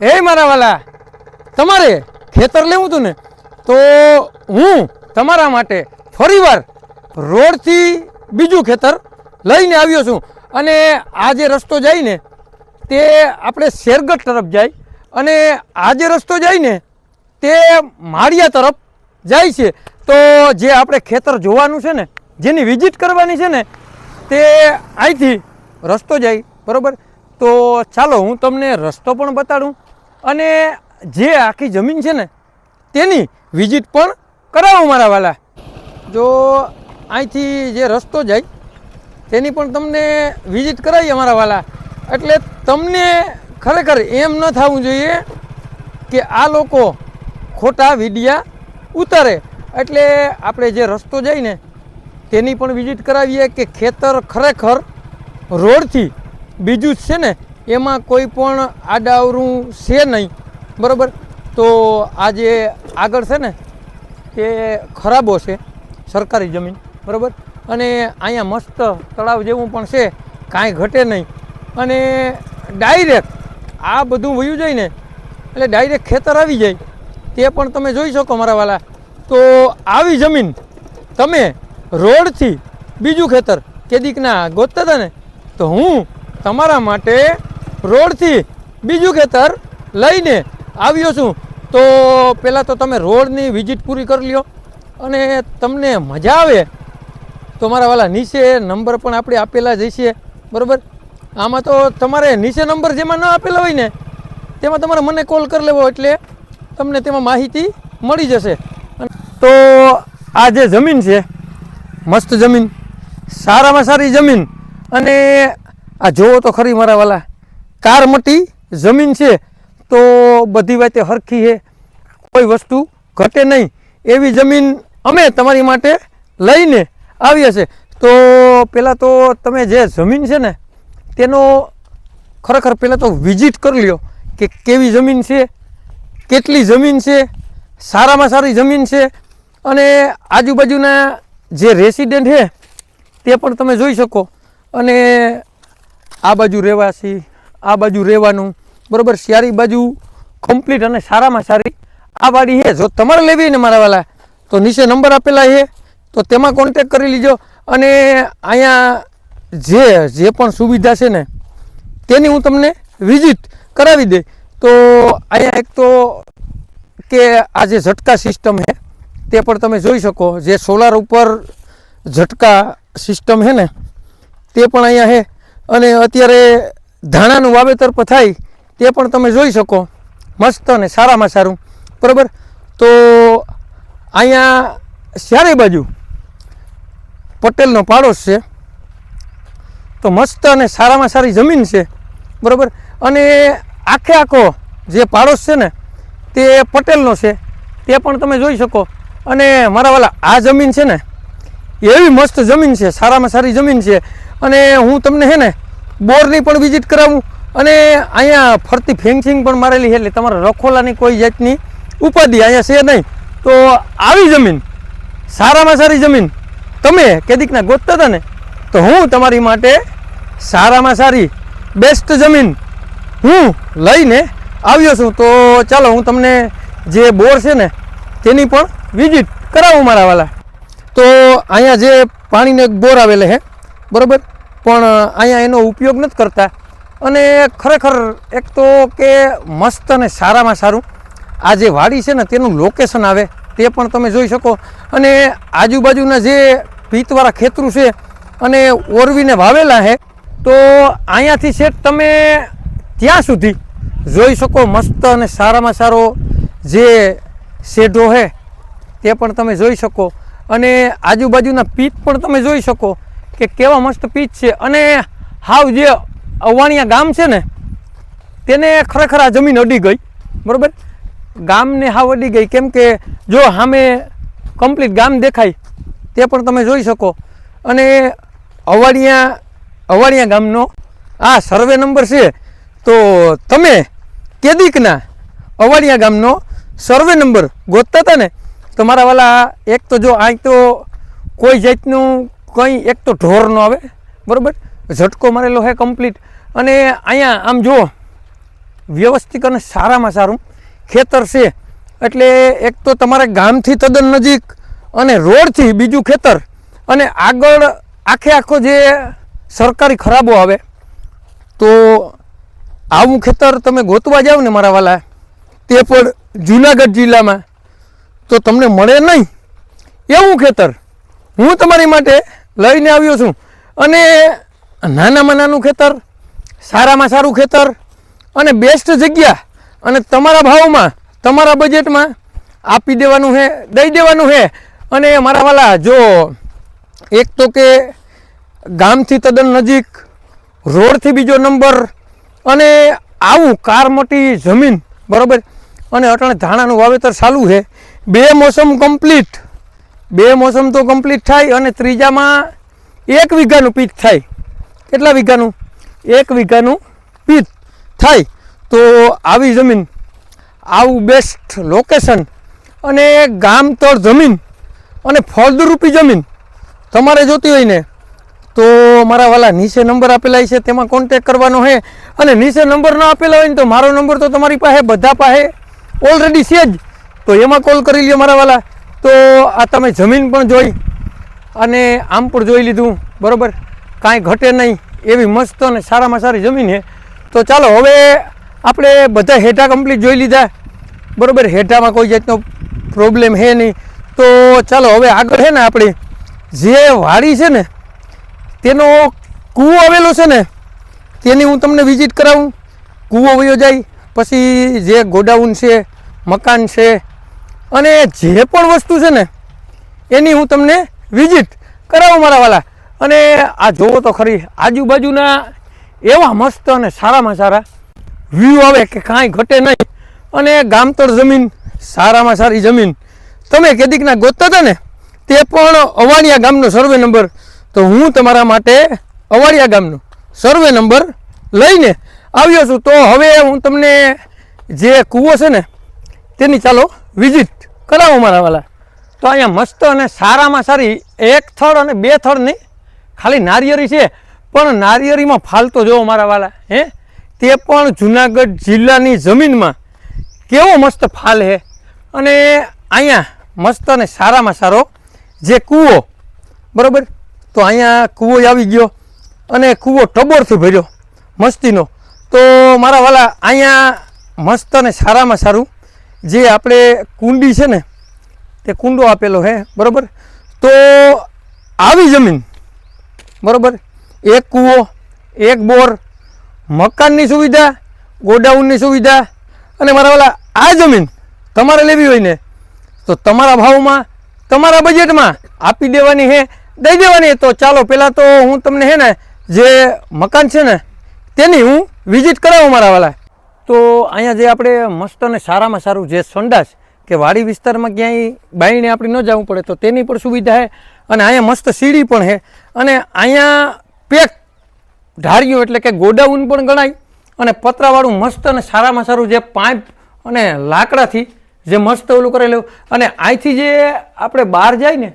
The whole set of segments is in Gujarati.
એ મારા વાલા, તમારે ખેતર લેવું હતું ને, તો હું તમારા માટે ફરીવાર રોડથી બીજું ખેતર લઈને આવ્યો છું. અને આ જે રસ્તો જાય ને, તે આપણે શેરગઢ તરફ જાય અને આ જે રસ્તો જાય ને, તે માળિયા તરફ જાય છે. તો જે આપણે ખેતર જોવાનું છે ને, જેની વિઝિટ કરવાની છે ને, તે અહીંથી રસ્તો જાય, બરાબર? તો ચાલો હું તમને રસ્તો પણ બતાડું અને જે આખી જમીન છે ને, તેની વિઝિટ પણ કરાવો મારા વાલા. જો અહીંથી જે રસ્તો જાય, તેની પણ તમને વિઝિટ કરાવીએ અમારા વાલા. એટલે તમને ખરેખર એમ ન થવું જોઈએ કે આ લોકો ખોટા વિડિયા ઉતારે. એટલે આપણે જે રસ્તો જાય ને, તેની પણ વિઝિટ કરાવીએ કે ખેતર ખરેખર રોડથી બીજું જ છે ને એમાં કોઈ પણ આડાવરું છે નહીં. બરાબર? તો આ જે આગળ છે ને તે ખરાબો છે સરકારી જમીન. બરાબર? અને અહીંયા મસ્ત તળાવ જેવું પણ છે, કાંઈ ઘટે નહીં. અને ડાયરેક્ટ આ બધું વયું જાય ને, એટલે ડાયરેક્ટ ખેતર આવી જાય. તે પણ તમે જોઈ શકો મારા વાલા. તો આવી જમીન તમે રોડથી બીજું ખેતર, કેદીકના ગોતતા હતા ને, તો હું તમારા માટે રોડથી બીજું ખેતર લઈને આવ્યો છું. તો પહેલાં તો તમે રોડની વિઝિટ પૂરી કરી લ્યો અને તમને મજા આવે તો મારા વાલા નીચે નંબર પણ આપણે આપેલા જ છે બરાબર? આમાં તો તમારે નીચે નંબર જેમાં ન આપેલા હોય ને, તેમાં તમારે મને કોલ કરી લેવો એટલે તમને તેમાં માહિતી મળી જશે. તો આ જે જમીન છે, મસ્ત જમીન, સારામાં સારી જમીન અને આ જોવો તો ખરી મારા વાલા કારમટી જમીન છે, તો બધી વાતે હરખી છે. કોઈ વસ્તુ ઘટે નહીં. એવી જમીન અમે તમારી માટે લઈને આવીએ છીએ. તો પહેલાં તો તમે જે જમીન છે ને, તેનો ખરેખર પહેલાં તો વિઝિટ કરી લ્યો કે કેવી જમીન છે, કેટલી જમીન છે, સારામાં સારી જમીન છે. અને આજુબાજુના જે રેસિડેન્ટ છે, તે પણ તમે જોઈ શકો. અને આ બાજુ રહેવાસી આ બાજુ રહેવાનું. બરાબર, સારી બાજુ કમ્પ્લીટ અને સારામાં સારી. આ વાડી છે. જો તમારે લેવી ને મારા વાલા, તો નીચે નંબર આપેલા છે. તો તેમાં કોન્ટેક કરી લીજો. અને અહીંયા જે જે પણ સુવિધા છે ને, તેની હું તમને વિઝિટ કરાવી દે. તો અહીંયા એક તો કે આ જે ઝટકા સિસ્ટમ છે, તે પણ તમે જોઈ શકો. જે સોલાર ઉપર ઝટકા સિસ્ટમ છે ને, તે પણ અહીંયા છે. અને અત્યારે ધાણાનું વાવેતર પણ થાય, તે પણ તમે જોઈ શકો. મસ્ત અને સારામાં સારું. બરાબર? તો અહીંયા ચારે બાજુ પટેલનો પાડોશ છે. તો મસ્ત અને સારામાં સારી જમીન છે. બરાબર? અને આખે આખો જે પાડોશ છે ને, તે પટેલનો છે. તે પણ તમે જોઈ શકો. અને મારા વાલા, આ જમીન છે ને, એવી મસ્ત જમીન છે. સારામાં સારી જમીન છે. અને હું તમને છે ને બોરની પણ વિઝિટ કરાવું. અને અહીંયા ફરતી ફેન્સિંગ પણ મારેલી છે એટલે તમારે રખોલાની કોઈ જાતની ઉપાધિ અહીંયા છે નહીં. તો આવી જમીન, સારામાં સારી જમીન, તમે કેદીકના ગોતતા હતા ને તો હું તમારી માટે સારામાં સારી બેસ્ટ જમીન હું લઈને આવ્યો છું. તો ચાલો હું તમને જે બોર છે ને, તેની પણ વિઝિટ કરાવું મારા વાલા. તો અહીંયા જે પાણીનો એક બોર આવેલો છે, બરાબર? પણ અહીંયા એનો ઉપયોગ નથી કરતા. અને ખરેખર એક તો કે મસ્ત અને સારામાં સારું. આ જે વાડી છે ને, તેનું લોકેશન આવે, તે પણ તમે જોઈ શકો. અને આજુબાજુના જે પીતવાળા ખેતરું છે અને ઓરવીને વાવેલા છે, તો અહીંયાથી છે તમે ત્યાં સુધી જોઈ શકો મસ્ત અને સારામાં સારો જે શેઢો છે, તે પણ તમે જોઈ શકો. અને આજુબાજુના પીત પણ તમે જોઈ શકો. કે કેવા મસ્ત પીચ છે અને હાવ જે અવાણિયા ગામ છે ને, તેને ખરેખર આ જમીન અડી ગઈ, બરાબર? ગામને હાવ અડી ગઈ. કેમ કે જો સામે કમ્પ્લીટ ગામ દેખાય, તે પણ તમે જોઈ શકો. અને અવાડિયા અવાડિયા ગામનો આ સર્વે નંબર છે, તો તમે કેદીકના અવાડિયા ગામનો સર્વે નંબર ગોતતા હતા ને, તો મારા વાલા, એક તો જો અહીં તો કોઈ જાતનું કંઈ એક તો ઢોર ન આવે, બરાબર? ઝટકો મારેલો છે કમ્પ્લીટ અને અહીંયા, આમ જુઓ, વ્યવસ્થિત અને સારામાં સારું. ખેતર છે, એટલે એક તો તમારે ગામથી તદ્દન નજીક અને રોડથી બીજું ખેતર. અને આગળ આખે આખો જે સરકારી ખરાબો આવે, તો આવું ખેતર તમે ગોતવા જાઓ ને મારા વાલા, તે પણ જુનાગઢ જિલ્લામાં, તો તમને મળે નહીં. એવું ખેતર. હું તમારી માટે લઈને આવ્યો છું. અને નાનામાં નાનું ખેતર, સારામાં સારું ખેતર, અને બેસ્ટ જગ્યા, અને તમારા ભાવમાં, તમારા બજેટમાં આપી દેવાનું છે દઈ દેવાનું છે અને મારા વાલા, જો એક તો કે ગામથી તદ્દન નજીક, રોડથી બીજો નંબર, અને આવું કાર મોટી જમીન, બરાબર? અને અટાણે ધાણાનું વાવેતર ચાલુ છે બે મોસમ કમ્પ્લીટ બે મોસમ તો કમ્પ્લીટ થાય અને ત્રીજામાં એક વીઘાનું પીક થાય. કેટલા વીઘાનું? એક વીઘાનું પીક થાય. તો આવી જમીન, આવું બેસ્ટ લોકેશન અને ગામતળ જમીન અને ફળદ્રુપી જમીન તમારે જોતી હોય ને, તો મારા વાલા નીચે નંબર આપેલા છે, તેમાં કોન્ટેક કરવાનો છે. અને નીચે નંબર ન આપેલા હોય ને તો મારો નંબર તો તમારી પાસે, બધા પાસે ઓલરેડી છે જ. તો એમાં કોલ કરી લ્યો મારા વાલા. તો આ તમે જમીન પણ જોઈ અને આમ પણ જોઈ લીધું, બરાબર? કાંઈ ઘટે નહીં, એવી મસ્ત અને સારામાં સારી જમીન છે. તો ચાલો, હવે આપણે બધા હેઠા કમ્પ્લીટ જોઈ લીધા. બરાબર? હેઠામાં કોઈ જાતનો પ્રોબ્લેમ છે નહીં. તો ચાલો, હવે આગળ છે ને આપણી, જે વાડી છે ને, તેનો કૂવો આવેલો છે ને, તેની હું તમને વિઝિટ કરાવું. કૂવો વયો જાય, પછી જે ગોડાઉન છે, મકાન છે અને જે પણ વસ્તુ છે ને, એની હું તમને વિઝિટ કરાવું મારા વાલા. અને આ જોવો તો ખરી, આજુબાજુના એવા મસ્ત અને સારામાં સારા વ્યૂ આવે કે કાંઈ ઘટે નહીં. અને ગામતળ જમીન, સારામાં સારી જમીન. તમે કેદીકના ગોતતા હતા ને, તે પણ અવાણિયા ગામનો સર્વે નંબર તો હું તમારા માટે અવાડિયા ગામનો સર્વે નંબર લઈને આવ્યો છું. તો હવે હું તમને જે કૂવો છે ને, તેની ચાલો વિઝિટ કરાવો મારા વાલા. તો અહીંયા મસ્ત અને સારામાં સારી એક થડ અને બે થડ નહીં ખાલી નારિયેરી છે. પણ નારિયેરીમાં ફાલતો જોવો મારા વાલા, હે? તે પણ જુનાગઢ જિલ્લાની જમીનમાં કેવો મસ્ત ફાલ હે. અને અહીંયા મસ્ત અને સારામાં સારો જે કૂવો, બરાબર? તો અહીંયા કૂવો આવી ગયો અને કૂવો ટબોરથી ભર્યો મસ્તીનો. તો મારા વાલા, અહીંયા મસ્ત અને સારામાં સારું જે આપણે કુંડી છે ને, તે કુંડો આપેલો છે બરાબર? તો આવી જમીન, બરાબર? એક કૂવો, એક બોર, મકાનની સુવિધા, ગોડાઉનની સુવિધા અને મારા વાલા, આ જમીન તમારે લેવી હોય ને, તો તમારા ભાવમાં, તમારા બજેટમાં આપી દેવાની હે, દઈ દેવાની તો ચાલો પહેલાં તો હું તમને છે ને, જે મકાન છે ને, તેની હું વિઝિટ કરાવું મારા વાલા. તો અહીંયા જે આપણે મસ્ત અને સારામાં સારું જે સંડાસ કે વાડી વિસ્તારમાં ક્યાંય બાઈને આપણે ન જવું પડે તો તેની પણ સુવિધા છે અને અહીંયા મસ્ત સીડી પણ છે. અને અહીંયા પેક ઢાળિયું એટલે કે ગોડાઉન પણ ગણાય અને પતરાવાળું મસ્ત અને સારામાં સારું જે પાઇપ અને લાકડાથી જે મસ્ત ઓલું કરેલું. અને અહીંથી જે આપણે બહાર જાય ને,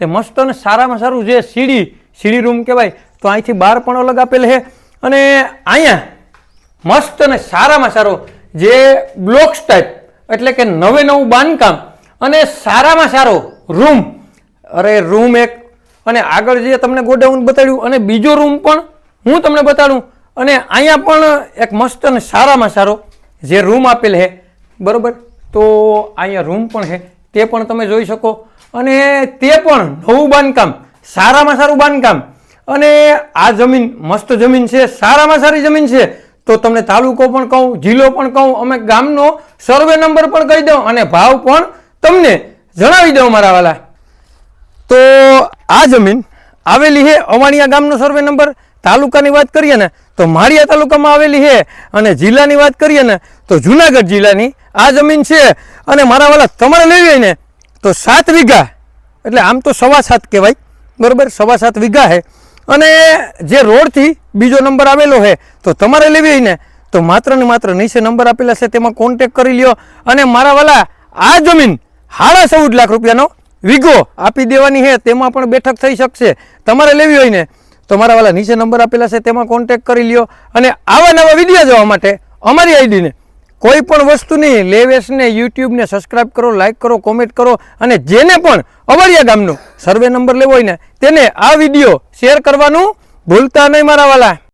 તે મસ્ત અને સારામાં સારું જે સીડી સીડી રૂમ કહેવાય, તો અહીંથી બહાર પણ અલગ આપેલ છે. અને અહીંયા મસ્ત અને સારામાં સારો જે બ્લોક્સ ટાઈપ એટલે કે નવે નવું બાંધકામ અને સારામાં સારો રૂમ. અરે રૂમ એક. અને આગળ જે તમને ગોડાઉન બતાડ્યું અને બીજો રૂમ પણ હું તમને બતાડું. અને અહીંયા પણ એક મસ્ત અને સારામાં સારો જે રૂમ આપેલ છે બરાબર? તો અહીંયા રૂમ પણ છે તે પણ તમે જોઈ શકો. અને તે પણ નવું બાંધકામ, સારામાં સારું બાંધકામ. અને આ જમીન મસ્ત જમીન છે, સારામાં સારી જમીન છે. તો તમને તાલુકો પણ કહું, જિલ્લો પણ કહું, અમે ગામનો સર્વે નંબર પણ કહી દઉં અને ભાવ પણ તમને જણાવી દઉં મારા વાલા. તો આ જમીન આવેલી છે અવાણિયા ગામનો સર્વે નંબર. તાલુકાની વાત કરીએ ને, તો માળિયા તાલુકામાં આવેલી છે અને જિલ્લાની વાત કરીએ ને, તો જુનાગઢ જિલ્લાની આ જમીન છે. અને મારા વાલા, તમારે લેવી ને, તો સાત વીઘા, એટલે આમ તો સવા સાત કહેવાય. બરાબર? સવા સાત વીઘા છે. અને જે રોડથી બીજો નંબર આવેલો છે, તો તમારે લેવી હોય ને, તો માત્ર ને માત્ર નીચે નંબર આપેલા છે, તેમાં કોન્ટેક કરી લ્યો અને મારા વાલા આ જમીન સાડા ચૌદ લાખ રૂપિયાનો વીઘો આપી દેવાની છે, તેમાં પણ બેઠક થઈ શકશે. તમારે લેવી હોય ને, તો મારા વાલા નીચે નંબર આપેલા છે, તેમાં કોન્ટેક કરી લ્યો અને આવા નવા વીડિયો જોવા માટે અમારી આઈડીને કોઈ પણ વસ્તુની લેવેસને યુટ્યુબને સબસ્ક્રાઈબ કરો લાઇક કરો કોમેન્ટ કરો અને જેને પણ અવળિયા ગામનો સર્વે નંબર લેવો હોય ને, તેને આ વીડિયો શેર કરવાનું ભૂલતા નહીં મારા વાલા.